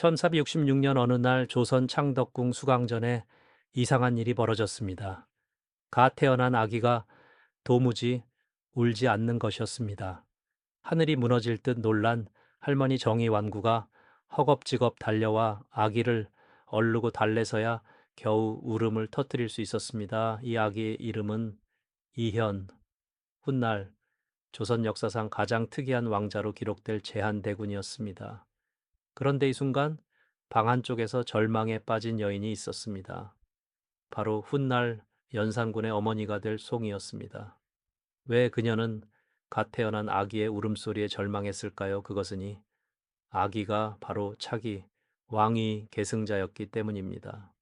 1466년 어느 날 조선 창덕궁 수강전에 이상한 일이 벌어졌습니다. 갓 태어난 아기가 도무지 울지 않는 것이었습니다. 하늘이 무너질 듯 놀란 할머니 정희 완구가 허겁지겁 달려와 아기를 얼르고 달래서야 겨우 울음을 터뜨릴 수 있었습니다. 이 아기의 이름은 이현, 훗날 조선 역사상 가장 특이한 왕자로 기록될 제한대군이었습니다. 그런데 이 순간 방 한쪽에서 절망에 빠진 여인이 있었습니다. 바로 훗날 연산군의 어머니가 될 송이였습니다. 왜 그녀는 갓 태어난 아기의 울음소리에 절망했을까요? 그것은이 아기가 바로 차기 왕위 계승자였기 때문입니다.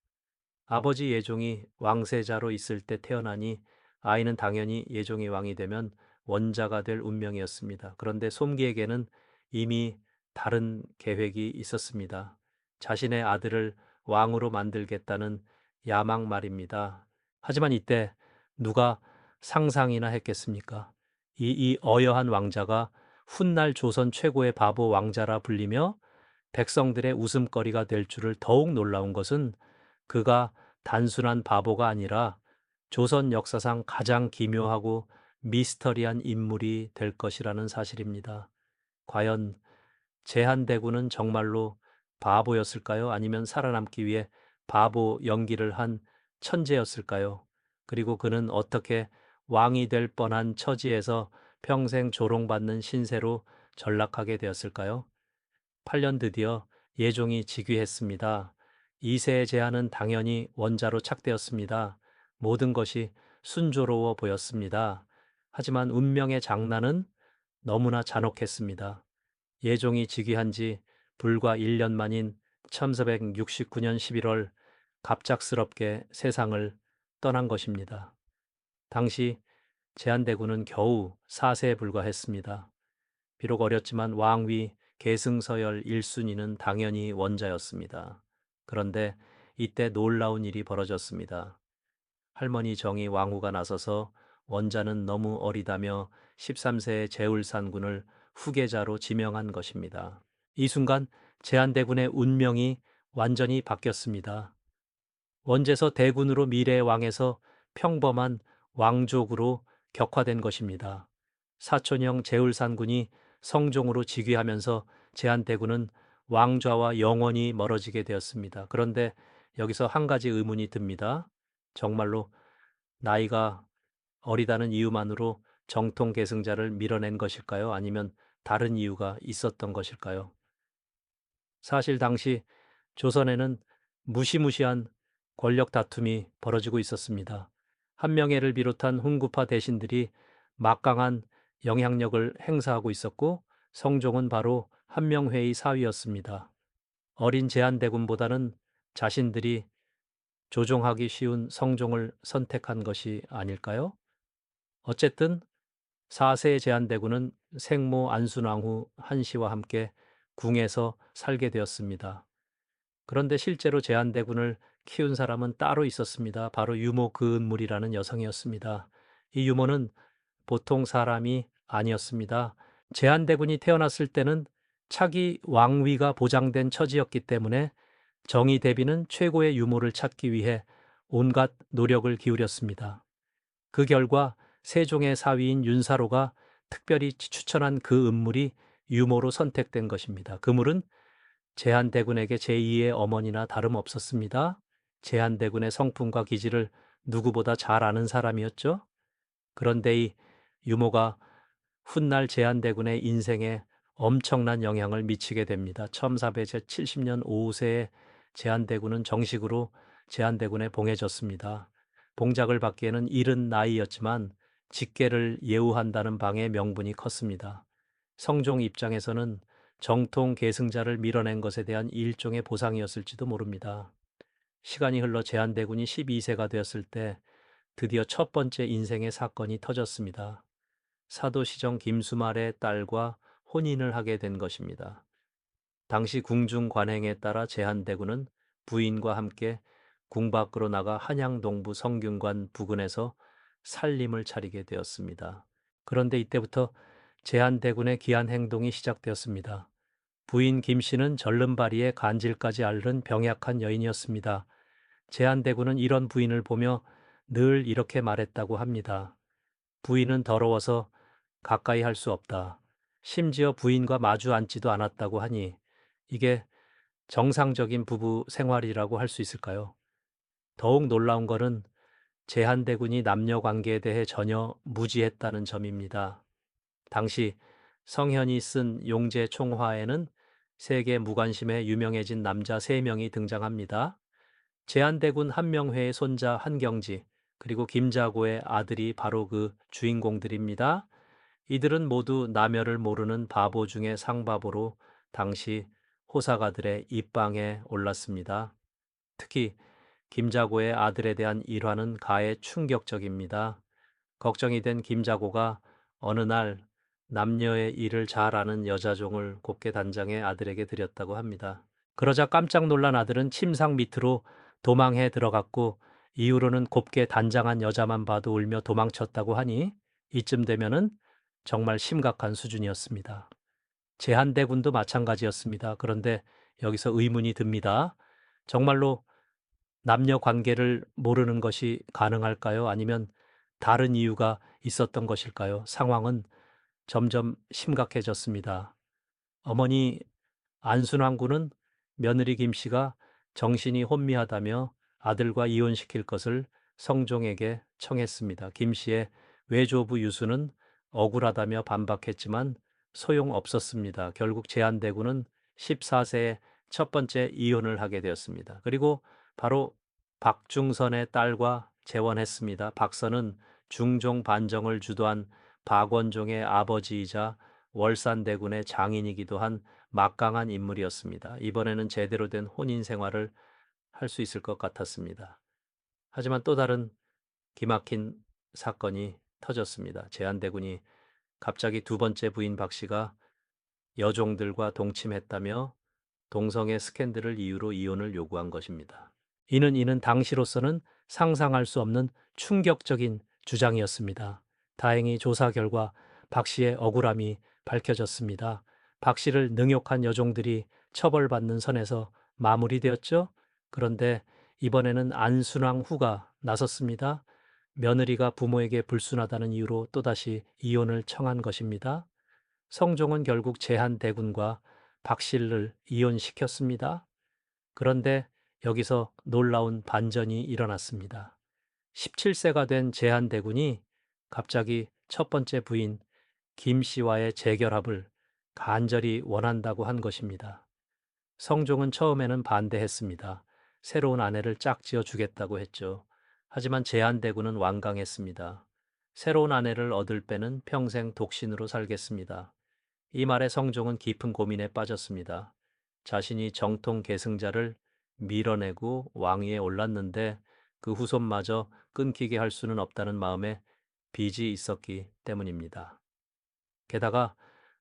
아버지 예종이 왕세자로 있을 때 태어나니 아이는 당연히 예종이 왕이 되면 원자가 될 운명이었습니다. 그런데 솜기에게는 이미 다른 계획이 있었습니다. 자신의 아들을 왕으로 만들겠다는 야망 말입니다. 하지만 이때 누가 상상이나 했겠습니까? 이, 이 어여한 왕자가 훗날 조선 최고의 바보 왕자라 불리며 백성들의 웃음거리가 될 줄을 더욱 놀라운 것은 그가 단순한 바보가 아니라 조선 역사상 가장 기묘하고 미스터리한 인물이 될 것이라는 사실입니다. 과연 제한대군은 정말로 바보였을까요? 아니면 살아남기 위해 바보 연기를 한 천재였을까요? 그리고 그는 어떻게 왕이 될 뻔한 처지에서 평생 조롱받는 신세로 전락하게 되었을까요? 8년 드디어 예종이 즉위했습니다. 2세의 제한은 당연히 원자로 착되었습니다. 모든 것이 순조로워 보였습니다. 하지만 운명의 장난은 너무나 잔혹했습니다. 예종이 즉위한 지 불과 1년 만인 1469년 11월 갑작스럽게 세상을 떠난 것입니다. 당시 제한대군은 겨우 4세에 불과했습니다. 비록 어렸지만 왕위 계승서열 1순위는 당연히 원자였습니다. 그런데 이때 놀라운 일이 벌어졌습니다. 할머니 정이 왕후가 나서서 원자는 너무 어리다며 13세의 제울산군을 후계자로 지명한 것입니다. 이 순간 제한대군의 운명이 완전히 바뀌었습니다. 원제서 대군으로 미래의 왕에서 평범한 왕족으로 격화된 것입니다. 사촌형 제울산군이 성종으로 즉위하면서 제한대군은 왕좌와 영원히 멀어지게 되었습니다. 그런데 여기서 한 가지 의문이 듭니다. 정말로 나이가 어리다는 이유만으로 정통 계승자를 밀어낸 것일까요? 아니면 다른 이유가 있었던 것일까요? 사실 당시 조선에는 무시무시한 권력 다툼이 벌어지고 있었습니다. 한명회를 비롯한 훈구파 대신들이 막강한 영향력을 행사하고 있었고 성종은 바로 한명회의 사위였습니다. 어린 제한대군보다는 자신들이 조종하기 쉬운 성종을 선택한 것이 아닐까요? 어쨌든 4세 제한대군은 생모 안순왕후 한씨와 함께 궁에서 살게 되었습니다. 그런데 실제로 제한대군을 키운 사람은 따로 있었습니다. 바로 유모 그은물이라는 여성이었습니다. 이 유모는 보통 사람이 아니었습니다. 제한대군이 태어났을 때는 차기 왕위가 보장된 처지였기 때문에 정의 대비는 최고의 유모를 찾기 위해 온갖 노력을 기울였습니다. 그 결과 세종의 사위인 윤사로가 특별히 추천한 그 음물이 유모로 선택된 것입니다. 그 물은 제한대군에게 제2의 어머니나 다름없었습니다. 제한대군의 성품과 기질을 누구보다 잘 아는 사람이었죠. 그런데 이 유모가 훗날 제한대군의 인생에 엄청난 영향을 미치게 됩니다. 1470년 5세에 제한대군은 정식으로 제한대군에 봉해졌습니다. 봉작을 받기에는 이른 나이였지만 직계를 예우한다는 방의 명분이 컸습니다. 성종 입장에서는 정통 계승자를 밀어낸 것에 대한 일종의 보상이었을지도 모릅니다. 시간이 흘러 제한대군이 12세가 되었을 때 드디어 첫 번째 인생의 사건이 터졌습니다. 사도시정 김수말의 딸과 혼인을 하게 된 것입니다. 당시 궁중 관행에 따라 제한대군은 부인과 함께 궁 밖으로 나가 한양동부 성균관 부근에서 살림을 차리게 되었습니다. 그런데 이때부터 제한대군의 기한 행동이 시작되었습니다. 부인 김 씨는 절름발이에 간질까지 앓는 병약한 여인이었습니다. 제한대군은 이런 부인을 보며 늘 이렇게 말했다고 합니다. 부인은 더러워서 가까이 할 수 없다. 심지어 부인과 마주 앉지도 않았다고 하니 이게 정상적인 부부 생활이라고 할 수 있을까요? 더욱 놀라운 것은 제한대군이 남녀 관계에 대해 전혀 무지했다는 점입니다. 당시 성현이 쓴 용제 총화에는 세계 무관심에 유명해진 남자 3명이 등장합니다. 제한대군 한명회의 손자 한경지, 그리고 김자고의 아들이 바로 그 주인공들입니다. 이들은 모두 남녀를 모르는 바보 중의 상바보로 당시 호사가들의 입방에 올랐습니다. 특히 김자고의 아들에 대한 일화는 가해 충격적입니다. 걱정이 된 김자고가 어느 날 남녀의 일을 잘 아는 여자종을 곱게 단장해 아들에게 드렸다고 합니다. 그러자 깜짝 놀란 아들은 침상 밑으로 도망해 들어갔고 이후로는 곱게 단장한 여자만 봐도 울며 도망쳤다고 하니 이쯤 되면은 정말 심각한 수준이었습니다. 제한대군도 마찬가지였습니다. 그런데 여기서 의문이 듭니다. 정말로 남녀 관계를 모르는 것이 가능할까요? 아니면 다른 이유가 있었던 것일까요? 상황은 점점 심각해졌습니다. 어머니 안순왕군은 며느리 김 씨가 정신이 혼미하다며 아들과 이혼시킬 것을 성종에게 청했습니다. 김 씨의 외조부 유수는 억울하다며 반박했지만 소용없었습니다. 결국 제한대군은 14세에 첫 번째 이혼을 하게 되었습니다. 그리고 바로 박중선의 딸과 재혼했습니다. 박선은 중종 반정을 주도한 박원종의 아버지이자 월산대군의 장인이기도 한 막강한 인물이었습니다. 이번에는 제대로 된 혼인 생활을 할 수 있을 것 같았습니다. 하지만 또 다른 기막힌 사건이 터졌습니다. 제한대군이 갑자기 두 번째 부인 박 씨가 여종들과 동침했다며 동성애 스캔들을 이유로 이혼을 요구한 것입니다. 이는 이는 당시로서는 상상할 수 없는 충격적인 주장이었습니다. 다행히 조사 결과 박 씨의 억울함이 밝혀졌습니다. 박 씨를 능욕한 여종들이 처벌받는 선에서 마무리되었죠. 그런데 이번에는 안순왕 후가 나섰습니다. 며느리가 부모에게 불순하다는 이유로 또다시 이혼을 청한 것입니다. 성종은 결국 제한 대군과 박씨를 이혼시켰습니다. 그런데 여기서 놀라운 반전이 일어났습니다. 17세가 된 제한 대군이 갑자기 첫 번째 부인 김 씨와의 재결합을 간절히 원한다고 한 것입니다. 성종은 처음에는 반대했습니다. 새로운 아내를 짝지어 주겠다고 했죠. 하지만 제한대군은 완강했습니다. 새로운 아내를 얻을 빼는 평생 독신으로 살겠습니다. 이 말에 성종은 깊은 고민에 빠졌습니다. 자신이 정통 계승자를 밀어내고 왕위에 올랐는데 그 후손마저 끊기게 할 수는 없다는 마음에 빚이 있었기 때문입니다. 게다가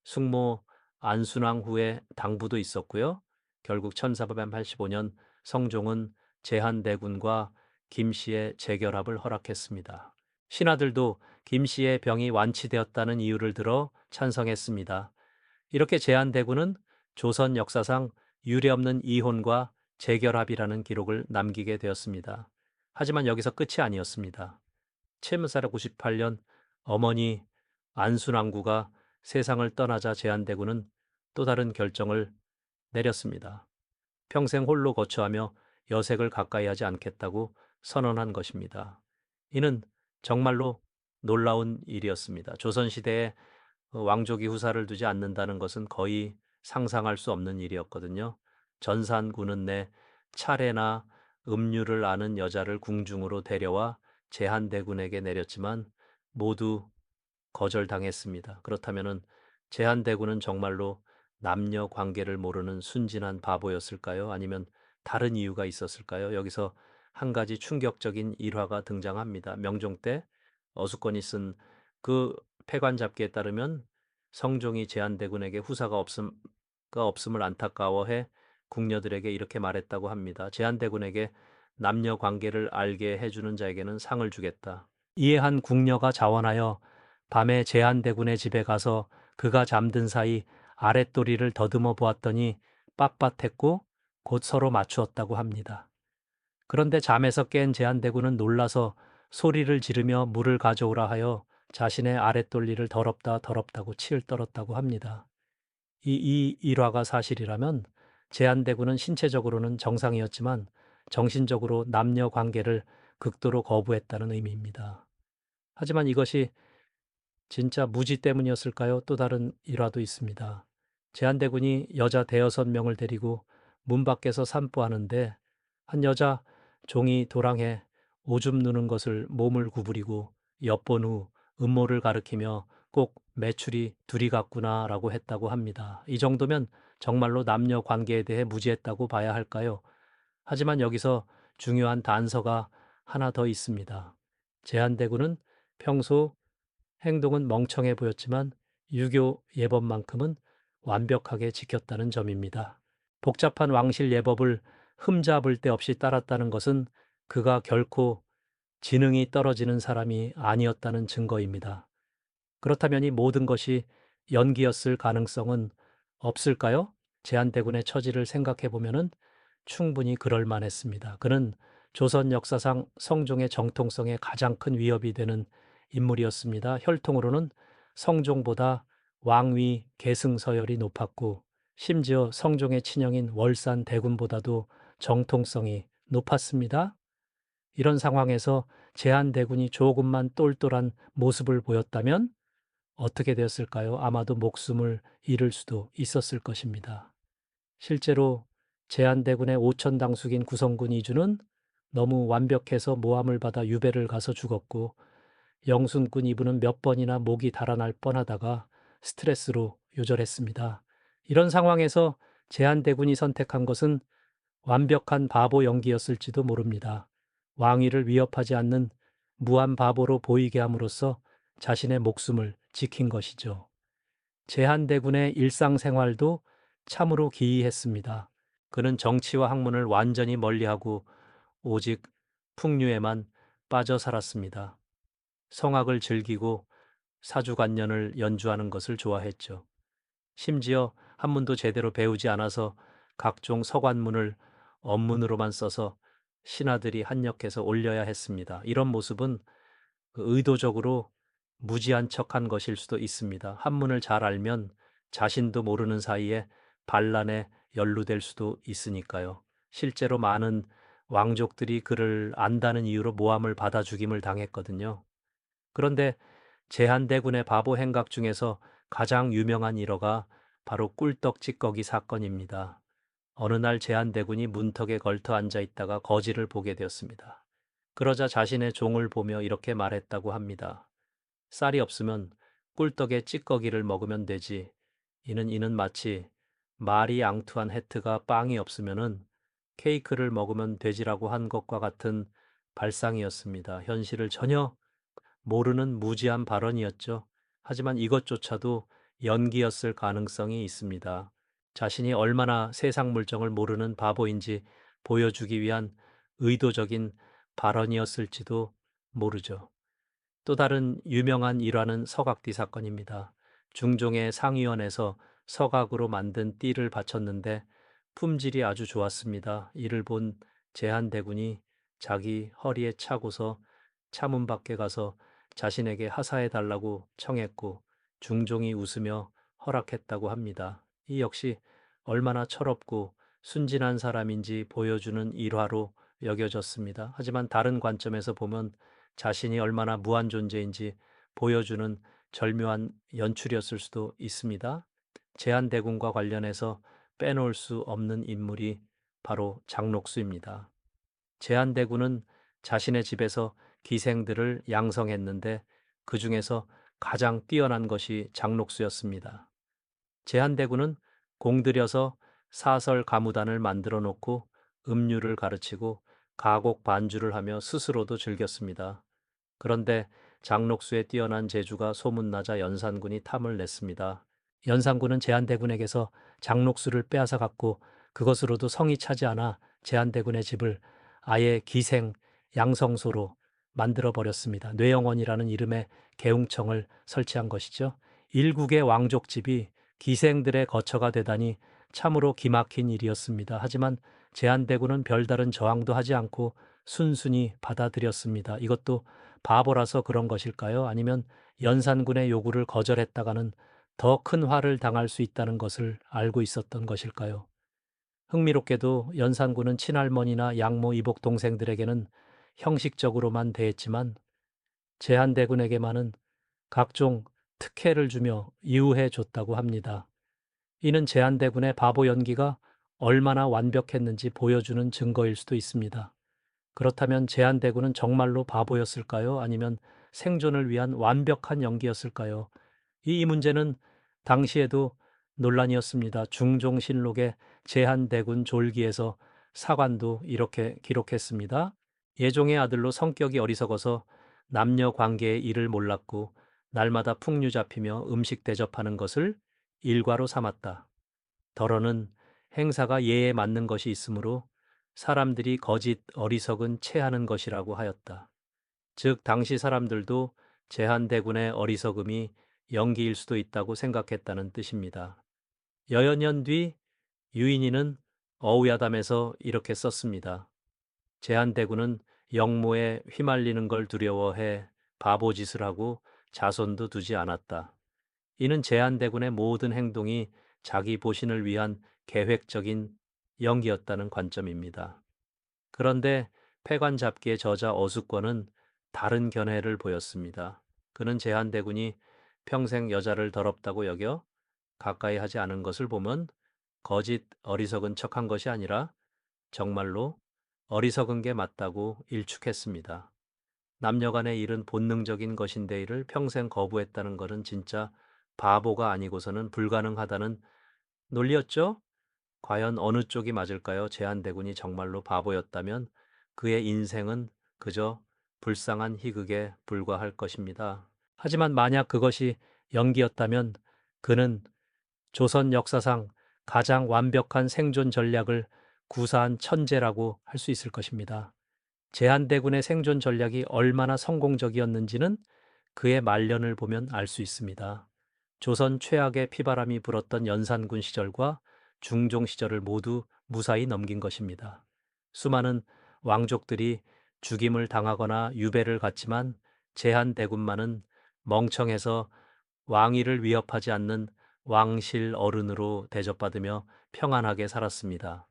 숙모 안순왕 후에 당부도 있었고요. 결국 1485년 성종은 제한대군과 김 씨의 재결합을 허락했습니다. 신하들도 김 씨의 병이 완치되었다는 이유를 들어 찬성했습니다. 이렇게 제한대군은 조선 역사상 유례없는 이혼과 재결합이라는 기록을 남기게 되었습니다. 하지만 여기서 끝이 아니었습니다. 채무사라 98년 어머니 안순왕구가 세상을 떠나자 제한대군은 또 다른 결정을 내렸습니다. 평생 홀로 거처하며 여색을 가까이 하지 않겠다고 선언한 것입니다. 이는 정말로 놀라운 일이었습니다. 조선시대에 왕족이 후사를 두지 않는다는 것은 거의 상상할 수 없는 일이었거든요. 전산군은 내 차례나 음유를 아는 여자를 궁중으로 데려와 제한대군에게 내렸지만 모두 거절당했습니다. 그렇다면 제한대군은 정말로 남녀 관계를 모르는 순진한 바보였을까요? 아니면 다른 이유가 있었을까요? 여기서 한 가지 충격적인 일화가 등장합니다. 명종 때 어수건이 쓴 그 폐관 잡기에 따르면 성종이 제한대군에게 후사가 없음, 없음을 안타까워해 궁녀들에게 이렇게 말했다고 합니다. 제한대군에게 남녀 관계를 알게 해주는 자에게는 상을 주겠다. 이에 한 궁녀가 자원하여 밤에 제한대군의 집에 가서 그가 잠든 사이 아랫도리를 더듬어 보았더니 빳빳했고 곧 서로 맞추었다고 합니다. 그런데 잠에서 깬 제한대군은 놀라서 소리를 지르며 물을 가져오라 하여 자신의 아랫돌리를 더럽다 더럽다고 치을 떨었다고 합니다. 이, 이 일화가 사실이라면 제한대군은 신체적으로는 정상이었지만 정신적으로 남녀 관계를 극도로 거부했다는 의미입니다. 하지만 이것이 진짜 무지 때문이었을까요? 또 다른 일화도 있습니다. 제한대군이 여자 대여섯 명을 데리고 문 밖에서 산보하는데 한 여자 종이 도랑해 오줌 누는 것을 몸을 구부리고 엿본 후 음모를 가리키며 꼭 매출이 둘이 같구나 라고 했다고 합니다. 이 정도면 정말로 남녀 관계에 대해 무지했다고 봐야 할까요? 하지만 여기서 중요한 단서가 하나 더 있습니다. 제한대군은 평소 행동은 멍청해 보였지만 유교 예법만큼은 완벽하게 지켰다는 점입니다. 복잡한 왕실 예법을 흠잡을 데 없이 따랐다는 것은 그가 결코 지능이 떨어지는 사람이 아니었다는 증거입니다. 그렇다면 이 모든 것이 연기였을 가능성은 없을까요? 제한대군의 처지를 생각해 보면은 충분히 그럴 만했습니다. 그는 조선 역사상 성종의 정통성에 가장 큰 위협이 되는 인물이었습니다. 혈통으로는 성종보다 왕위 계승서열이 높았고 심지어 성종의 친형인 월산 대군보다도 정통성이 높았습니다. 이런 상황에서 제한 대군이 조금만 똘똘한 모습을 보였다면 어떻게 되었을까요? 아마도 목숨을 잃을 수도 있었을 것입니다. 실제로 제한대군의 오천 당숙인 구성군 이주는 너무 완벽해서 모함을 받아 유배를 가서 죽었고 영순군 이부는 몇 번이나 목이 달아날 뻔하다가 스트레스로 요절했습니다. 이런 상황에서 제한대군이 선택한 것은 완벽한 바보 연기였을지도 모릅니다. 왕위를 위협하지 않는 무한 바보로 보이게 함으로써 자신의 목숨을 지킨 것이죠. 제한대군의 일상생활도 참으로 기이했습니다. 그는 정치와 학문을 완전히 멀리하고 오직 풍류에만 빠져 살았습니다. 성악을 즐기고 사주관년을 연주하는 것을 좋아했죠. 심지어 한문도 제대로 배우지 않아서 각종 서관문을 언문으로만 써서 신하들이 한역해서 올려야 했습니다. 이런 모습은 그 의도적으로 무지한 척한 것일 수도 있습니다. 한문을 잘 알면 자신도 모르는 사이에 반란에 연루될 수도 있으니까요. 실제로 많은 왕족들이 그를 안다는 이유로 모함을 받아 죽임을 당했거든요. 그런데 제한대군의 바보 행각 중에서 가장 유명한 일화가 바로 꿀떡 찌꺼기 사건입니다. 어느 날 제한대군이 문턱에 걸터 앉아 있다가 거지를 보게 되었습니다. 그러자 자신의 종을 보며 이렇게 말했다고 합니다. 쌀이 없으면 꿀떡에 찌꺼기를 먹으면 되지. 이는 이는 마치 말이 앙투한 해트가 빵이 없으면은 케이크를 먹으면 되지라고 한 것과 같은 발상이었습니다. 현실을 전혀 모르는 무지한 발언이었죠. 하지만 이것조차도 연기였을 가능성이 있습니다. 자신이 얼마나 세상 물정을 모르는 바보인지 보여주기 위한 의도적인 발언이었을지도 모르죠. 또 다른 유명한 일화는 서각띠 사건입니다. 중종의 상위원에서 서각으로 만든 띠를 바쳤는데 품질이 아주 좋았습니다. 이를 본 제한 대군이 자기 허리에 차고서 차문 밖에 가서 자신에게 하사해 달라고 청했고 중종이 웃으며 허락했다고 합니다. 이 역시 얼마나 철없고 순진한 사람인지 보여주는 일화로 여겨졌습니다. 하지만 다른 관점에서 보면 자신이 얼마나 무한 존재인지 보여주는 절묘한 연출이었을 수도 있습니다. 제한대군과 관련해서 빼놓을 수 없는 인물이 바로 장록수입니다. 제한대군은 자신의 집에서 기생들을 양성했는데 그 중에서 가장 뛰어난 것이 장록수였습니다. 제한대군은 공들여서 사설 가무단을 만들어 놓고 음류를 가르치고 가곡 반주를 하며 스스로도 즐겼습니다. 그런데 장록수의 뛰어난 재주가 소문나자 연산군이 탐을 냈습니다. 연산군은 제한대군에게서 장록수를 빼앗아 갔고 그것으로도 성이 차지 않아 제한대군의 집을 아예 기생 양성소로 만들어 버렸습니다. 뇌영원이라는 이름의 개웅청을 설치한 것이죠. 일국의 왕족집이 기생들의 거처가 되다니 참으로 기막힌 일이었습니다. 하지만 제한대군은 별다른 저항도 하지 않고 순순히 받아들였습니다. 이것도 바보라서 그런 것일까요? 아니면 연산군의 요구를 거절했다가는 더 큰 화를 당할 수 있다는 것을 알고 있었던 것일까요? 흥미롭게도 연산군은 친할머니나 양모 이복 동생들에게는 형식적으로만 대했지만 제한대군에게만은 각종 특혜를 주며 이우해 줬다고 합니다. 이는 제한대군의 바보 연기가 얼마나 완벽했는지 보여주는 증거일 수도 있습니다. 그렇다면 제한대군은 정말로 바보였을까요? 아니면 생존을 위한 완벽한 연기였을까요? 이 문제는 당시에도 논란이었습니다. 중종신록의 제한대군 졸기에서 사관도 이렇게 기록했습니다. 예종의 아들로 성격이 어리석어서 남녀 관계의 일을 몰랐고 날마다 풍류 잡히며 음식 대접하는 것을 일과로 삼았다. 더러는 행사가 예에 맞는 것이 있으므로 사람들이 거짓 어리석은 체하는 것이라고 하였다. 즉 당시 사람들도 제한대군의 어리석음이 연기일 수도 있다고 생각했다는 뜻입니다. 여여년 뒤 유인이는 어우야담에서 이렇게 썼습니다. 제한대군은 영모에 휘말리는 걸 두려워해 바보짓을 하고 자손도 두지 않았다. 이는 제한대군의 모든 행동이 자기 보신을 위한 계획적인 연기였다는 관점입니다. 그런데 패관잡기의 저자 어수권은 다른 견해를 보였습니다. 그는 제한대군이 평생 여자를 더럽다고 여겨 가까이 하지 않은 것을 보면 거짓 어리석은 척한 것이 아니라 정말로 어리석은 게 맞다고 일축했습니다. 남녀간의 일은 본능적인 것인데 이를 평생 거부했다는 것은 진짜 바보가 아니고서는 불가능하다는 논리였죠? 과연 어느 쪽이 맞을까요? 제한대군이 정말로 바보였다면 그의 인생은 그저 불쌍한 희극에 불과할 것입니다. 하지만 만약 그것이 연기였다면 그는 조선 역사상 가장 완벽한 생존 전략을 구사한 천재라고 할 수 있을 것입니다. 제한대군의 생존 전략이 얼마나 성공적이었는지는 그의 말년을 보면 알 수 있습니다. 조선 최악의 피바람이 불었던 연산군 시절과 중종 시절을 모두 무사히 넘긴 것입니다. 수많은 왕족들이 죽임을 당하거나 유배를 갔지만 제한 대군만은 멍청해서 왕위를 위협하지 않는 왕실 어른으로 대접받으며 평안하게 살았습니다.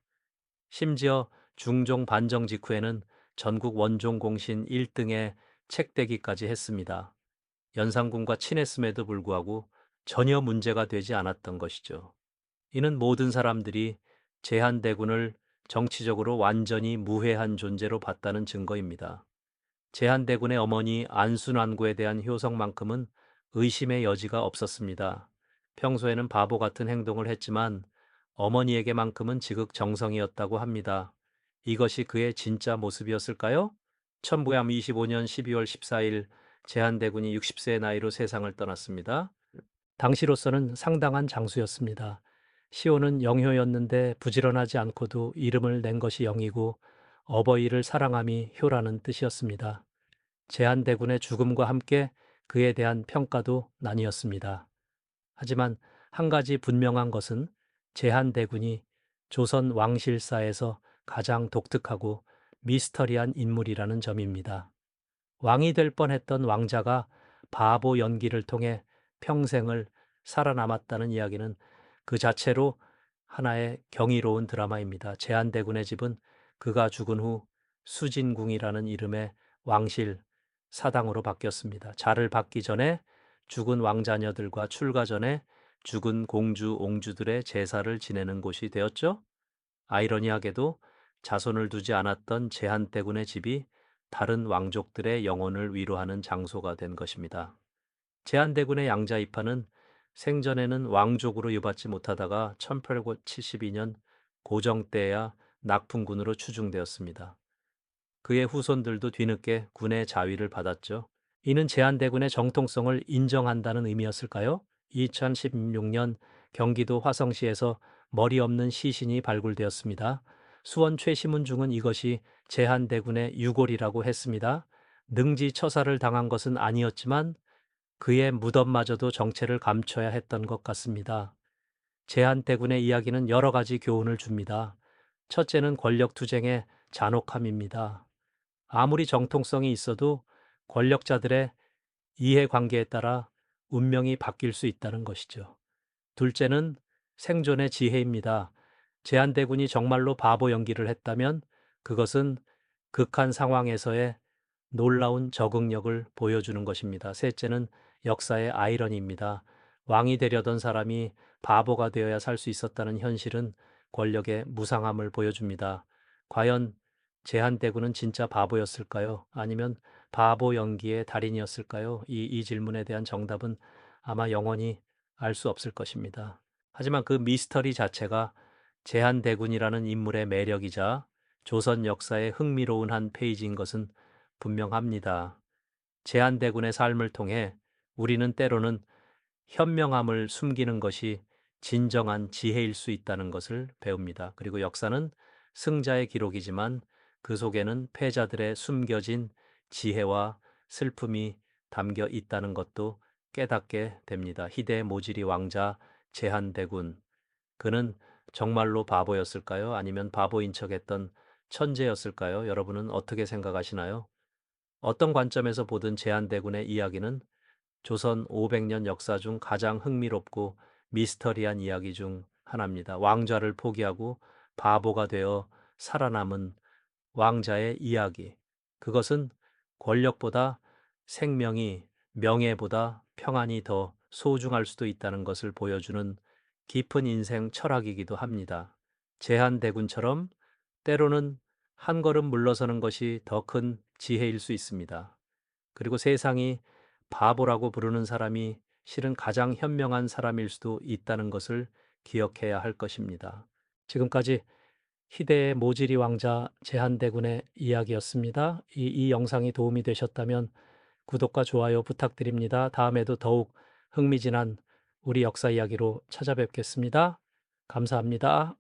심지어 중종 반정 직후에는 전국 원종 공신 1등에 책대기까지 했습니다. 연산군과 친했음에도 불구하고 전혀 문제가 되지 않았던 것이죠. 이는 모든 사람들이 제한대군을 정치적으로 완전히 무해한 존재로 봤다는 증거입니다. 제한대군의 어머니 안순환구에 대한 효성만큼은 의심의 여지가 없었습니다. 평소에는 바보 같은 행동을 했지만 어머니에게만큼은 지극정성이었다고 합니다. 이것이 그의 진짜 모습이었을까요? 1925년 12월 14일 제한대군이 60세의 나이로 세상을 떠났습니다. 당시로서는 상당한 장수였습니다. 시호는 영효였는데 부지런하지 않고도 이름을 낸 것이 영이고 어버이를 사랑함이 효라는 뜻이었습니다. 제한대군의 죽음과 함께 그에 대한 평가도 나뉘었습니다. 하지만 한 가지 분명한 것은 제한대군이 조선 왕실사에서 가장 독특하고 미스터리한 인물이라는 점입니다. 왕이 될 뻔했던 왕자가 바보 연기를 통해 평생을 살아남았다는 이야기는 그 자체로 하나의 경이로운 드라마입니다. 제한대군의 집은 그가 죽은 후 수진궁이라는 이름의 왕실 사당으로 바뀌었습니다. 자를 받기 전에 죽은 왕자녀들과 출가 전에 죽은 공주, 옹주들의 제사를 지내는 곳이 되었죠. 아이러니하게도 자손을 두지 않았던 제한대군의 집이 다른 왕족들의 영혼을 위로하는 장소가 된 것입니다. 제한대군의 양자 이파는 생전에는 왕족으로 유받지 못하다가 1872년 고정 때야 낙풍군으로 추중되었습니다. 그의 후손들도 뒤늦게 군의 자위를 받았죠. 이는 제한대군의 정통성을 인정한다는 의미였을까요? 2016년 경기도 화성시에서 머리 없는 시신이 발굴되었습니다. 수원 최시문중은 이것이 제한대군의 유골이라고 했습니다. 능지 처사를 당한 것은 아니었지만 그의 무덤마저도 정체를 감춰야 했던 것 같습니다. 제한대군의 이야기는 여러 가지 교훈을 줍니다. 첫째는 권력 투쟁의 잔혹함입니다. 아무리 정통성이 있어도 권력자들의 이해관계에 따라 운명이 바뀔 수 있다는 것이죠. 둘째는 생존의 지혜입니다. 제한대군이 정말로 바보 연기를 했다면 그것은 극한 상황에서의 놀라운 적응력을 보여주는 것입니다. 셋째는 역사의 아이러니입니다. 왕이 되려던 사람이 바보가 되어야 살 수 있었다는 현실은 권력의 무상함을 보여줍니다. 과연 제한대군은 진짜 바보였을까요? 아니면 바보 연기의 달인이었을까요? 이, 이 질문에 대한 정답은 아마 영원히 알 수 없을 것입니다. 하지만 그 미스터리 자체가 제한대군이라는 인물의 매력이자 조선 역사의 흥미로운 한 페이지인 것은 분명합니다. 제한대군의 삶을 통해 우리는 때로는 현명함을 숨기는 것이 진정한 지혜일 수 있다는 것을 배웁니다. 그리고 역사는 승자의 기록이지만 그 속에는 패자들의 숨겨진 지혜와 슬픔이 담겨 있다는 것도 깨닫게 됩니다. 희대 모지리 왕자 제한대군. 그는 정말로 바보였을까요? 아니면 바보인 척했던 천재였을까요? 여러분은 어떻게 생각하시나요? 어떤 관점에서 보든 제한대군의 이야기는 조선 500년 역사 중 가장 흥미롭고 미스터리한 이야기 중 하나입니다. 왕좌를 포기하고 바보가 되어 살아남은 왕자의 이야기. 그것은 권력보다 생명이 명예보다 평안이 더 소중할 수도 있다는 것을 보여주는 깊은 인생 철학이기도 합니다. 제한대군처럼 때로는 한 걸음 물러서는 것이 더 큰 지혜일 수 있습니다. 그리고 세상이 바보라고 부르는 사람이 실은 가장 현명한 사람일 수도 있다는 것을 기억해야 할 것입니다. 지금까지 희대의 모지리 왕자 제한대군의 이야기였습니다. 이, 이 영상이 도움이 되셨다면 구독과 좋아요 부탁드립니다. 다음에도 더욱 흥미진한 우리 역사 이야기로 찾아뵙겠습니다. 감사합니다.